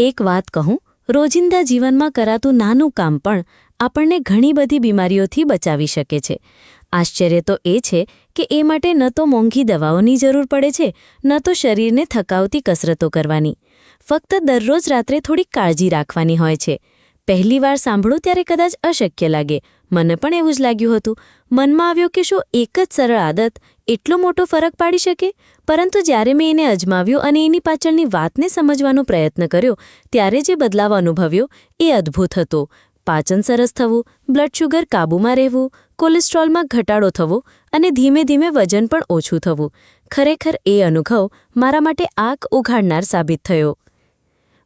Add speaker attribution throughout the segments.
Speaker 1: એક વાત કહું, રોજિંદા જીવનમાં કરાતું નાનું કામ પણ આપણને ઘણી બધી બીમારીઓથી બચાવી શકે છે. આશ્ચર્ય તો એ છે કે એ માટે ન તો મોંઘી દવાઓની જરૂર પડે છે, ન તો શરીરને થકાવતી કસરતો કરવાની. ફક્ત દરરોજ રાત્રે થોડીક કાળજી રાખવાની હોય છે. પહેલી વાર સાંભળું ત્યારે કદાચ અશક્ય લાગે મને પણ એવું જ લાગ્યું હતું. મનમાં આવ્યો કે શું એક જ સરળ આદત એટલો મોટો ફરક પાડી શકે? પરંતુ જ્યારે મેં એને અજમાવ્યો અને એની પાછળની વાતને સમજવાનો પ્રયત્ન કર્યો, ત્યારે જે બદલાવ અનુભવ્યો એ અદ્ભુત હતો. પાચન સરસ થવું, બ્લડ શુગર કાબૂમાં રહેવું, કોલેસ્ટ્રોલમાં ઘટાડો થવો અને ધીમે ધીમે વજન પણ ઓછું થવું. ખરેખર એ અનુભવ મારા માટે આંખ ઉઘાડનાર સાબિત થયો.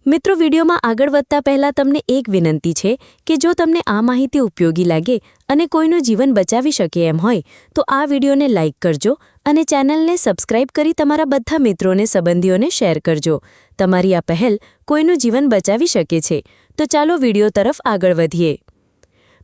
Speaker 1: મિત્રો, વિડીયોમાં આગળ વધતા પહેલાં તમને એક વિનંતી છે કે જો તમને આ માહિતી ઉપયોગી લાગે અને કોઈનું જીવન બચાવી શકે એમ હોય, તો આ વિડીયોને લાઇક કરજો અને ચેનલને સબસ્ક્રાઇબ કરી તમારા બધા મિત્રોને, સંબંધીઓને શેર કરજો. તમારી આ પહેલ કોઈનું જીવન બચાવી શકે છે. તો ચાલો વીડિયો તરફ આગળ વધીએ.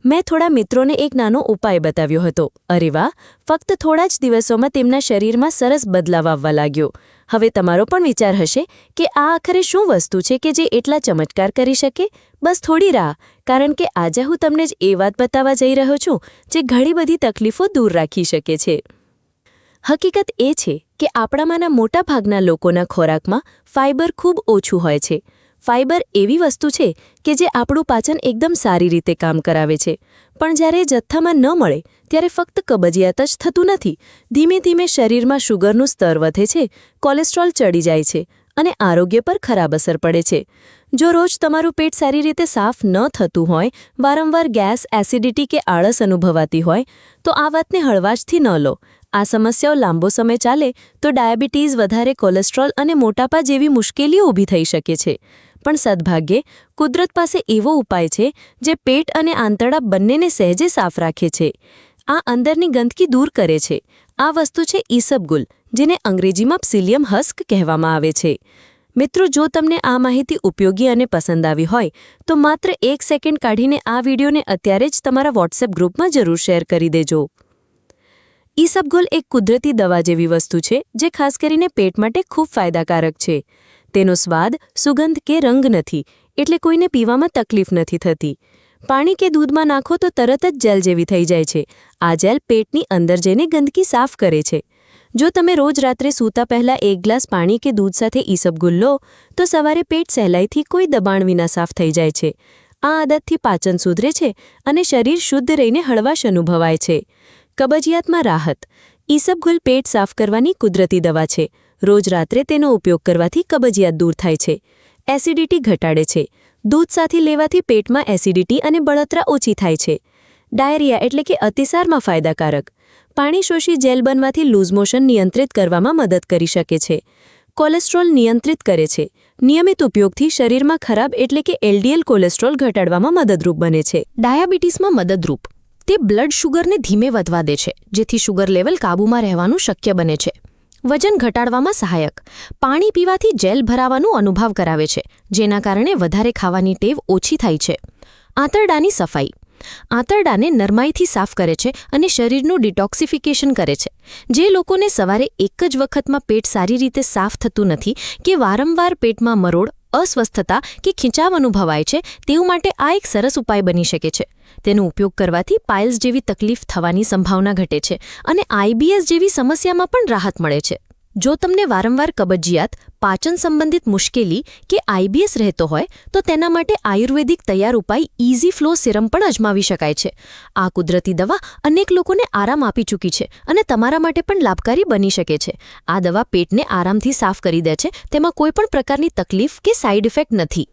Speaker 1: મેં થોડા મિત્રોને એક નાનો ઉપાય બતાવ્યો હતો. અરે વાહ! ફક્ત થોડા જ દિવસોમાં તેમના શરીરમાં સરસ બદલાવ આવવા લાગ્યો. હવે તમારો પણ વિચાર હશે કે આ આખરે શું વસ્તુ છે કે જે એટલા ચમત્કાર કરી શકે? બસ થોડી રાહ, કારણ કે આજે હું તમને જ એ વાત બતાવવા જઈ રહ્યો છું, જે ઘણી બધી તકલીફો દૂર રાખી શકે છે. હકીકત એ છે કે આપણામાંના મોટાભાગના લોકોના ખોરાકમાં ફાઇબર ખૂબ ઓછું હોય છે. ફાઇબર એવી વસ્તુ છે કે જે આપણું પાચન એકદમ સારી રીતે કામ કરાવે છે. પણ જ્યારે જથ્થામાં ન મળે, ત્યારે ફક્ત કબજિયાત જ થતું નથી. ધીમે ધીમે શરીરમાં શુગરનું સ્તર વધે છે, કોલેસ્ટ્રોલ ચડી જાય છે અને આરોગ્ય પર ખરાબ અસર પડે છે. જો રોજ તમારું પેટ સારી રીતે સાફ ન થતું હોય, વારંવાર ગેસ, એસિડિટી કે આળસ અનુભવાતી હોય, તો આ વાતને હળવાશથી ન લો. આ સમસ્યાઓ લાંબો સમય ચાલે તો ડાયાબિટીસ, વધારે કોલેસ્ટ્રોલ અને મોટાપા જેવી મુશ્કેલીઓ ઊભી થઈ શકે છે. પણ સદભાગ્યે, કુદરત પાસે એવો ઉપાય છે, જે પેટ અને આંતરડા બંનેને સહેજે સાફ રાખે છે. આ અંદરની ગંદકી દૂર કરે છે. આ વસ્તુ છે ઈસબગુલ જેને અંગ્રેજીમાં પ્સિલિયમ હસ્ક કહેવામાં આવે છે. મિત્રો, જો તમને આ માહિતી ઉપયોગી અને પસંદ આવી હોય, તો માત્ર એક સેકન્ડ કાઢીને આ વિડીયોને અત્યારે જ તમારા વોટ્સએપ ગ્રુપમાં જરૂર શેર કરી દેજો. ઈસબગુલ એક કુદરતી દવા જેવી વસ્તુ છે, જે ખાસ કરીને પેટ માટે ખૂબ ફાયદાકારક છે. તેનો સ્વાદ, સુગંધ કે રંગ નથી, એટલે કોઈને પીવામાં તકલીફ નથી થતી. પાણી કે દૂધમાં નાખો તો તરત જ જેલ જેવી થઈ જાય છે. આ જેલ પેટની અંદર જઈને ગંદકી સાફ કરે છે. જો તમે રોજ રાત્રે સૂતા પહેલા એક ગ્લાસ પાણી કે દૂધ સાથે ઈસબગુલ લો, તો સવારે પેટ સહેલાઈથી કોઈ દબાણ વિના સાફ થઈ જાય છે. આ આદતથી પાચન સુધરે છે અને શરીર શુદ્ધ રહીને હળવાશ અનુભવાય છે. કબજિયાતમાં રાહત. ઈસબગુલ પેટ સાફ કરવાની કુદરતી દવા છે. રોજ રાત્રે તેનો ઉપયોગ કરવાથી કબજિયાત દૂર થાય છે. એસિડિટી ઘટાડે છે. દૂધ સાથે લેવાથી પેટમાં એસિડિટી અને બળતરા ઓછી થાય છે. ડાયરિયા એટલે કે અતિસારમાં ફાયદાકારક. પાણી શોષી જેલ બનવાથી લૂઝ મોશન નિયંત્રિત કરવામાં મદદ કરી શકે છે. કોલેસ્ટ્રોલ નિયંત્રિત કરે છે. નિયમિત ઉપયોગથી શરીરમાં ખરાબ એટલે કે એલડીએલ કોલેસ્ટ્રોલ ઘટાડવામાં મદદરૂપ બને છે.
Speaker 2: ડાયાબિટીસમાં મદદરૂપ. તે બ્લડ શુગરને ધીમે વધવા દે છે, જેથી શુગર લેવલ કાબૂમાં રહેવાનું શક્ય બને છે. વજન ઘટાડવામાં સહાયક. પાણી પીવાથી જેલ ભરાવાનું અનુભવ કરાવે છે, જેના કારણે વધારે ખાવાની ટેવ ઓછી થાય છે. આંતરડાની સફાઈ. આંતરડાને નરમાઈથી સાફ કરે છે અને શરીરનું ડિટોક્સિફિકેશન કરે છે. જે લોકોને સવારે એક જ વખતમાં પેટ સારી રીતે સાફ થતું નથી કે વારંવાર પેટમાં મરોડ અસ્વસ્થતા કે ખીંચાવ અનુભવાય છે તેવું માટે આ એક સરસ ઉપાય બની શકે છે. તેનો ઉપયોગ કરવાથી પાઇલ્સ જેવી તકલીફ થવાની સંભાવના ઘટે છે અને આઈબીએસ જેવી સમસ્યામાં પણ રાહત મળે છે. જો તમને વારંવાર કબજિયાત, પાચન સંબંધિત મુશ્કેલી કે આઈબીએસ રહેતો હોય, તો તેના માટે આયુર્વેદિક તૈયાર ઉપાય ઇઝી ફ્લો સિરમ પણ અજમાવી શકાય છે. આ કુદરતી દવા અનેક લોકોને આરામ આપી ચૂકી છે અને તમારા માટે પણ લાભકારી બની શકે છે. આ દવા પેટને આરામથી સાફ કરી દે છે, તેમાં કોઈપણ પ્રકારની તકલીફ કે સાઇડ ઇફેક્ટ નથી.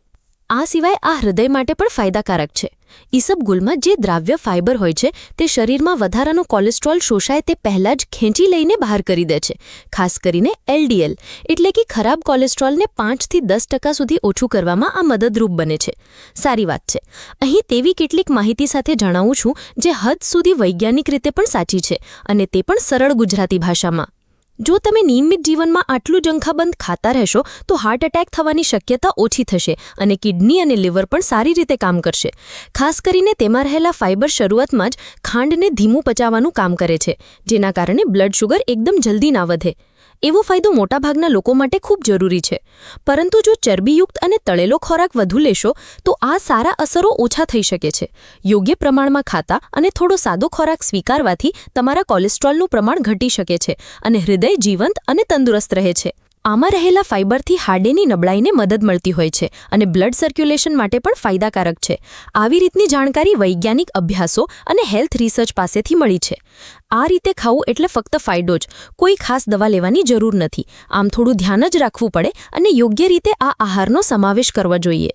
Speaker 2: આ સિવાય આ હૃદય માટે પણ ફાયદાકારક છે. ઈસબગુલમાં જે દ્રાવ્ય ફાઇબર હોય છે, તે શરીરમાં વધારાનું કોલેસ્ટ્રોલ શોષાય તે પહેલાં જ ખેંચી લઈને બહાર કરી દે છે. ખાસ કરીને એલડીએલ એટલે કે ખરાબ કોલેસ્ટ્રોલને પાંચથી દસ ટકા સુધી ઓછું કરવામાં આ મદદરૂપ બને છે. સારી વાત છે. અહીં તેવી કેટલીક માહિતી સાથે જણાવું છું, જે હદ સુધી વૈજ્ઞાનિક રીતે પણ સાચી છે અને તે પણ સરળ ગુજરાતી ભાષામાં. જો તમે નિયમિત જીવનમાં આટલું જંખાબંધ ખાતા રહેશો, તો હાર્ટ એટેક થવાની શક્યતા ઓછી થશે અને કિડની અને લીવર પણ સારી રીતે કામ કરશે. ખાસ કરીને તેમાં રહેલા ફાઇબર શરૂઆતમાં જ ખાંડને ધીમું પચાવવાનું કામ કરે છે, જેના કારણે બ્લડ શુગર એકદમ જલ્દી ના વધે. એવો ફાયદો મોટાભાગના લોકો માટે ખૂબ જરૂરી છે. પરંતુ જો ચરબીયુક્ત અને તળેલો ખોરાક વધુ લેશો, તો આ સારા અસરો ઓછા થઈ શકે છે. યોગ્ય પ્રમાણમાં ખાતા અને થોડો સાદો ખોરાક સ્વીકારવાથી તમારા કોલેસ્ટ્રોલનું પ્રમાણ ઘટી શકે છે અને હૃદય જીવંત અને તંદુરસ્ત રહે છે. આમાં રહેલા ફાઇબરથી હાડેની નબળાઈને મદદ મળતી હોય છે અને બ્લડ સર્ક્યુલેશન માટે પણ ફાયદાકારક છે. આવી રીતની જાણકારી વૈજ્ઞાનિક અભ્યાસો અને હેલ્થ રિસર્ચ પાસેથી મળી છે. આ રીતે ખાવું એટલે ફક્ત ફાયદો જ. કોઈ ખાસ દવા લેવાની જરૂર નથી. આમ થોડું ધ્યાન જ રાખવું પડે અને યોગ્ય રીતે આ આહારનો સમાવેશ કરવો જોઈએ.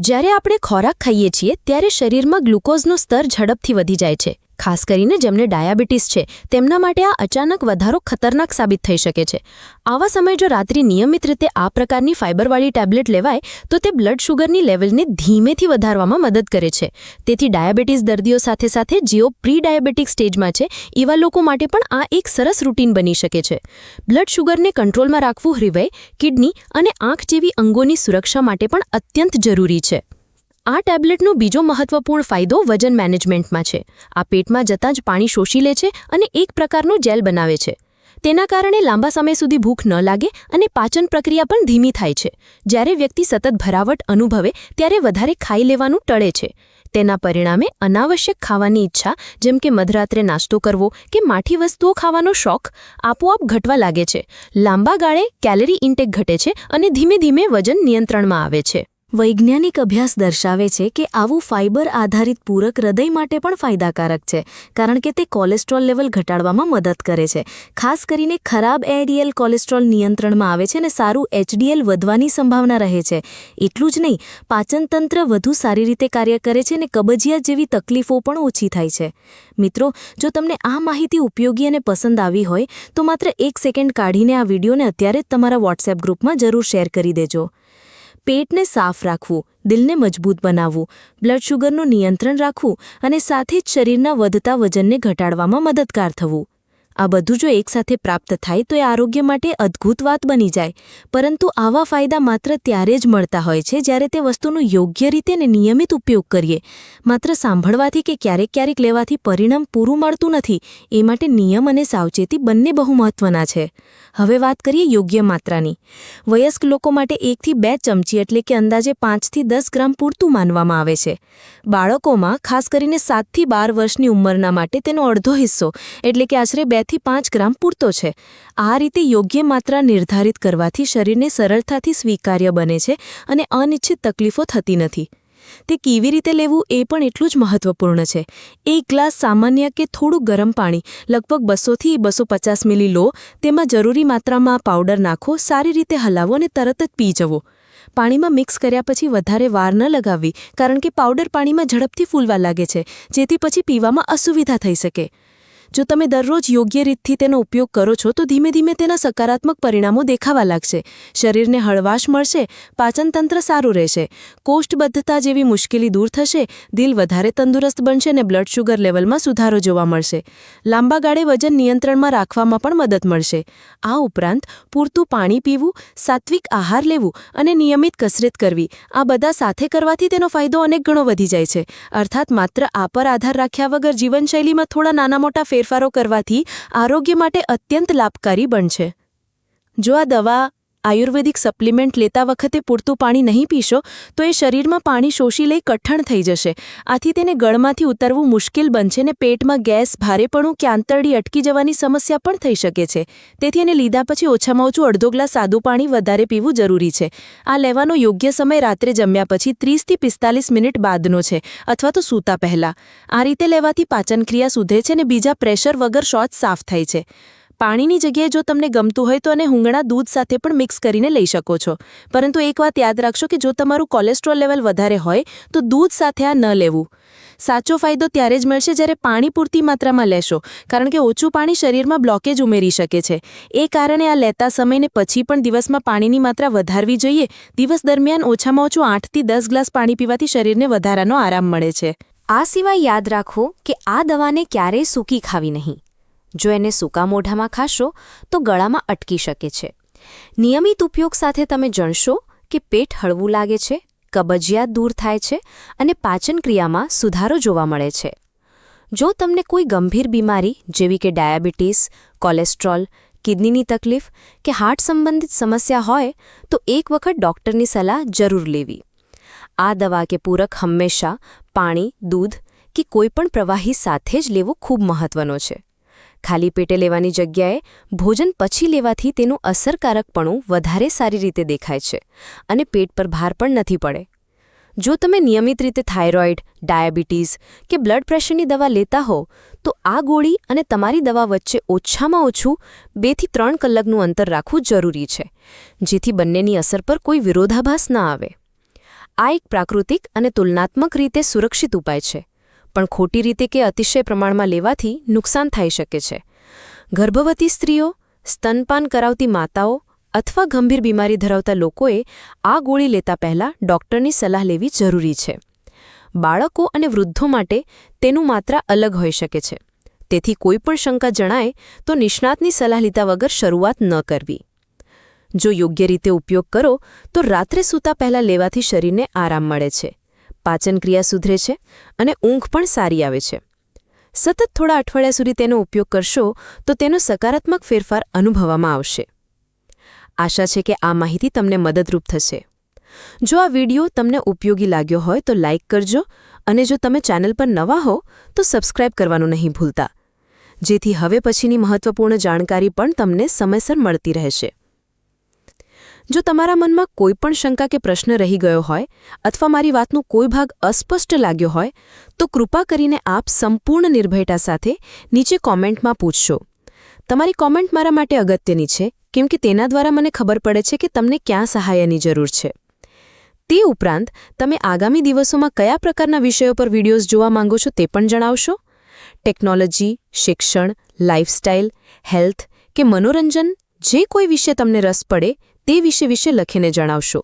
Speaker 2: જ્યારે આપણે ખોરાક ખાઈએ છીએ, ત્યારે શરીરમાં ગ્લુકોઝનું સ્તર ઝડપથી વધી જાય છે. ખાસ કરીને જેમને ડાયાબિટીસ છે, તેમના માટે આ અચાનક વધારો ખતરનાક સાબિત થઈ શકે છે. આવા સમયે જો રાત્રિ નિયમિત રીતે આ પ્રકારની ફાઇબરવાળી ટેબ્લેટ લેવાય, તો તે બ્લડ શુગરની લેવલને ધીમેથી વધારવામાં મદદ કરે છે. તેથી ડાયાબિટીસ દર્દીઓ સાથે સાથે જેઓ પ્રી ડાયાબિટીક સ્ટેજમાં છે, એવા લોકો માટે પણ આ એક સરસ રૂટીન બની શકે છે. બ્લડ શુગરને કંટ્રોલમાં રાખવું, હૃદય, કિડની અને આંખ જેવી અંગોની સુરક્ષા માટે પણ અત્યંત જરૂરી છે. આ ટેબ્લેટનો બીજો મહત્વપૂર્ણ ફાયદો વજન મેનેજમેન્ટમાં છે. આ પેટમાં જતાં જ પાણી શોષી લે છે અને એક પ્રકારનો જેલ બનાવે છે. તેના કારણે લાંબા સમય સુધી ભૂખ ન લાગે અને પાચન પ્રક્રિયા પણ ધીમી થાય છે. જ્યારે વ્યક્તિ સતત ભરાવટ અનુભવે ત્યારે વધારે ખાઈ લેવાનું ટળે છે. તેના પરિણામે અનાવશ્યક ખાવાની ઈચ્છા, જેમ કે મધરાત્રે નાસ્તો કરવો કે માઠી વસ્તુઓ ખાવાનો શોખ, આપોઆપ ઘટવા લાગે છે. લાંબા ગાળે કેલરી ઇન્ટેક ઘટે છે અને ધીમે ધીમે વજન નિયંત્રણમાં આવે છે.
Speaker 1: વૈજ્ઞાનિક અભ્યાસ દર્શાવે છે કે આવું ફાઇબર આધારિત પૂરક હૃદય માટે પણ ફાયદાકારક છે, કારણ કે તે કોલેસ્ટ્રોલ લેવલ ઘટાડવામાં મદદ કરે છે. ખાસ કરીને ખરાબ એડીએલ કોલેસ્ટ્રોલ નિયંત્રણમાં આવે છે અને સારું એચડીએલ વધવાની સંભાવના રહે છે. એટલું જ નહીં પાચનતંત્ર વધુ સારી રીતે કાર્ય કરે છે અને કબજિયાત જેવી તકલીફો પણ ઓછી થાય છે. મિત્રો, જો તમને આ માહિતી ઉપયોગી અને પસંદ આવી હોય, તો માત્ર એક સેકન્ડ કાઢીને આ વિડીયોને અત્યારે જ તમારા વોટ્સએપ ગ્રુપમાં જરૂર શેર કરી દેજો. પેટને સાફ રાખવું, દિલને મજબૂત બનાવવું, બ્લડ શુગરનું નિયંત્રણ રાખવું અને સાથે જ શરીરના વધતા વજનને ઘટાડવામાં મદદગાર થવું. આ બધું જો એકસાથે પ્રાપ્ત થાય તો એ આરોગ્ય માટે અદ્ભુત વાત બની જાય. પરંતુ આવા ફાયદા માત્ર ત્યારે જ મળતા હોય છે જ્યારે તે વસ્તુનો યોગ્ય રીતે અને નિયમિત ઉપયોગ કરીએ. માત્ર સાંભળવાથી કે ક્યારેક ક્યારેક લેવાથી પરિણામ પૂરું મળતું નથી, એ માટે નિયમ અને સાવચેતી બંને બહુ મહત્વના છે. હવે વાત કરીએ યોગ્ય માત્રાની. વયસ્ક લોકો માટે એકથી બે ચમચી એટલે કે અંદાજે પાંચથી દસ ગ્રામ પૂરતું માનવામાં આવે છે. બાળકોમાં, ખાસ કરીને સાતથી બાર વર્ષની ઉંમરના માટે તેનો અડધો હિસ્સો એટલે કે આશરે બેથી પાંચ ગ્રામ પૂરતો છે. આ રીતે યોગ્ય માત્રા નિર્ધારિત કરવાથી શરીરને સરળતાથી સ્વીકાર્ય બને છે અને અનિચ્છિત તકલીફો થતી નથી. તે કેવી રીતે લેવું એ પણ એટલું જ મહત્વપૂર્ણ છે. એક ગ્લાસ સામાન્ય કે થોડું ગરમ પાણી, લગભગ બસોથી બસો પચાસ મિલી લો, તેમાં જરૂરી માત્રામાં પાવડર નાખો, સારી રીતે હલાવો અને તરત જ પી જવો. પાણીમાં મિક્સ કર્યા પછી વધારે વાર ન લગાવવી, કારણ કે પાવડર પાણીમાં ઝડપથી ફૂલવા લાગે છે, જેથી પછી પીવામાં અસુવિધા થઈ શકે. જો તમે દરરોજ યોગ્ય રીતથી તેનો ઉપયોગ કરો છો, તો ધીમે ધીમે તેના સકારાત્મક પરિણામો દેખાવા લાગશે. શરીરને હળવાશ મળશે પાચનતંત્ર સારું રહેશે. કોષ્ઠબદ્ધતા જેવી મુશ્કેલી દૂર થશે, દિલ વધારે તંદુરસ્ત બનશે અને બ્લડ શુગર લેવલમાં સુધારો જોવા મળશે. લાંબા ગાળે વજન નિયંત્રણમાં રાખવામાં પણ મદદ મળશે. આ ઉપરાંત, પૂરતું પાણી પીવું, સાત્વિક આહાર લેવું અને નિયમિત કસરત કરવી, આ બધા સાથે કરવાથી તેનો ફાયદો અનેક ગણો વધી જાય છે. અર્થાત માત્ર આ પર આધાર રાખ્યા વગર જીવનશૈલીમાં થોડા નાના મોટા ફેરફારો કરવાથી આરોગ્ય માટે અત્યંત લાભકારી બનશે. જો આ દવા આયુર્વેદિક સપ્લિમેન્ટ લેતા વખતે પૂરતું પાણી નહીં પીશો, તો એ શરીરમાં પાણી શોષી લઈ કઠણ થઈ જશે. આથી તેને ગળમાંથી ઉતરવું મુશ્કેલ બનશે ને પેટમાં ગેસ, ભારેપણું કે આંતરડી અટકી જવાની સમસ્યા પણ થઈ શકે છે. તેથી એને લીધા પછી ઓછામાં ઓછું અડધો ગ્લાસ સાદું પાણી વધારે પીવું જરૂરી છે. આ લેવાનો યોગ્ય સમય રાત્રે જમ્યા પછી ત્રીસથી પિસ્તાલીસ મિનિટ બાદનો છે, અથવા તો સૂતા પહેલાં. આ રીતે લેવાથી પાચનક્રિયા સુધે છે અને બીજા પ્રેશર વગર શોચ સાફ થાય છે. પાણીની જગ્યાએ જો તમને ગમતું હોય તો અને હુંગણા દૂધ સાથે પણ મિક્સ કરીને લઈ શકો છો. પરંતુ એક વાત યાદ રાખશો કે જો તમારું કોલેસ્ટ્રોલ લેવલ વધારે હોય, તો દૂધ સાથે આ ન લેવું. સાચો ફાયદો ત્યારે જ મળશે જ્યારે પાણી પૂરતી માત્રામાં લેશો, કારણ કે ઓછું પાણી શરીરમાં બ્લોકેજ ઉમેરી શકે છે. એ કારણે આ લેતા સમયને પછી પણ દિવસમાં પાણીની માત્રા વધારવી જોઈએ. દિવસ દરમિયાન ઓછામાં ઓછું આઠથી દસ ગ્લાસ પાણી પીવાથી શરીરને વધારાનો આરામ મળે છે.
Speaker 2: આ સિવાય યાદ રાખો કે આ દવાને ક્યારેય સૂકી ખાવી નહીં. જો એને સૂકા મોઢામાં ખાશો, તો ગળામાં અટકી શકે છે. નિયમિત ઉપયોગ સાથે તમે જણશો કે પેટ હળવું લાગે છે, કબજિયાત દૂર થાય છે અને પાચનક્રિયામાં સુધારો જોવા મળે છે. જો તમને કોઈ ગંભીર બીમારી, જેવી કે ડાયાબિટીસ, કોલેસ્ટ્રોલ, કિડનીની તકલીફ કે હાર્ટ સંબંધિત સમસ્યા હોય, તો એક વખત ડૉક્ટરની સલાહ જરૂર લેવી. આ દવા કે પૂરક હંમેશા પાણી, દૂધ કે કોઈપણ પ્રવાહી સાથે જ લેવો ખૂબ મહત્વનો છે. ખાલી પેટે લેવાની જગ્યાએ ભોજન પછી લેવાથી તેનું અસરકારકપણું વધારે સારી રીતે દેખાય છે અને પેટ પર ભાર પણ નથી પડે. જો તમે નિયમિત રીતે થાઇરોઇડ, ડાયાબિટીસ કે બ્લડ પ્રેશરની દવા લેતા હો, તો આ ગોળી અને તમારી દવા વચ્ચે ઓછામાં ઓછું બેથી ત્રણ કલાકનું અંતર રાખવું જરૂરી છે, જેથી બંનેની અસર પર કોઈ વિરોધાભાસ ન આવે. આ એક પ્રાકૃતિક અને તુલનાત્મક રીતે સુરક્ષિત ઉપાય છે. પણ ખોટી રીતે કે અતિશય પ્રમાણમાં લેવાથી નુકસાન થઈ શકે છે. ગર્ભવતી સ્ત્રીઓ સ્તનપાન કરાવતી માતાઓ અથવા ગંભીર બીમારી ધરાવતા લોકોએ આ ગોળી લેતા પહેલાં ડૉક્ટરની સલાહ લેવી જરૂરી છે. બાળકો અને વૃદ્ધો માટે તેનું માત્રા અલગ હોઈ શકે છે. તેથી કોઈપણ શંકા જણાય તો નિષ્ણાતની સલાહ લીધા વગર શરૂઆત ન કરવી. જો યોગ્ય રીતે ઉપયોગ કરો તો રાત્રે સૂતા પહેલાં લેવાથી શરીરને આરામ મળે છે. પાચનક્રિયા સુધરે છે અને ઊંઘ પણ સારી આવે છે. સતત થોડા અઠવાડિયા સુધી તેનો ઉપયોગ કરશો તો તેનો સકારાત્મક ફેરફાર અનુભવવામાં આવશે. આશા છે કે આ માહિતી તમને મદદરૂપ થશે. જો આ વીડિયો તમને ઉપયોગી લાગ્યો હોય તો લાઇક કરજો અને જો તમે ચેનલ પર નવા હો તો સબસ્ક્રાઇબ કરવાનું નહીં ભૂલતા. જેથી હવે પછીની મહત્વપૂર્ણ જાણકારી પણ તમને સમયસર મળતી રહેશે. જો તમારા મનમાં કોઈ પણ શંકા કે પ્રશ્ન રહી ગયો હોય અથવા મારી વાતનો કોઈ ભાગ અસ્પષ્ટ લાગ્યો હોય, તો કૃપા કરીને આપ સંપૂર્ણ નિર્ભયતા સાથે નીચે કોમેન્ટમાં પૂછશો. તમારી કોમેન્ટ મારા માટે અગત્યની છે, કેમ કે તેના દ્વારા મને ખબર પડે છે કે તમને ક્યાં સહાયની જરૂર છે. તે ઉપરાંત, તમે આગામી દિવસોમાં કયા પ્રકારના વિષયો પર વિડીયોઝ જોવા માંગો છો તે પણ જણાવશો? ટેકનોલોજી, શિક્ષણ લાઇફસ્ટાઇલ હેલ્થ કે મનોરંજન, જે કોઈ વિશે તમને રસ પડે તે વિશે વિશે લખીને જણાવશો.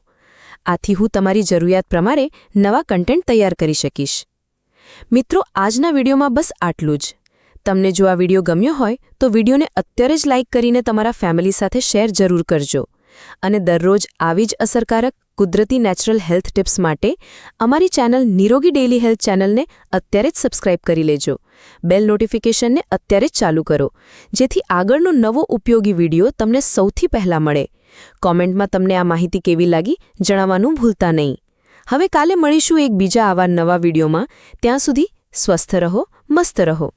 Speaker 2: આથી હું તમારી જરૂરિયાત પ્રમાણે નવા કન્ટેન્ટ તૈયાર કરી શકીશ. મિત્રો, આજના વિડીયોમાં બસ આટલું જ. તમને જો આ વીડિયો ગમ્યો હોય, તો વિડીયોને અત્યારે જ લાઇક કરીને તમારા ફેમિલી સાથે શેર જરૂર કરજો. અને દરરોજ આવી જ અસરકારક, કુદરતી નેચરલ હેલ્થ ટિપ્સ માટે અમારી ચેનલ નિરોગી ડેઇલી હેલ્થ ચેનલને અત્યારે જ સબસ્ક્રાઇબ કરી લેજો. બેલ નોટિફિકેશનને અત્યારે જ ચાલુ કરો, જેથી આગળનો નવો ઉપયોગી વીડિયો તમને સૌથી પહેલાં મળે. કોમેન્ટમાં તમને આ માહિતી કેવી લાગી જણાવવાનું ભૂલતા નહીં. હવે કાલે મળીશું એક બીજા આવા નવા વિડીયોમાં. ત્યાં સુધી સ્વસ્થ રહો, મસ્ત રહો.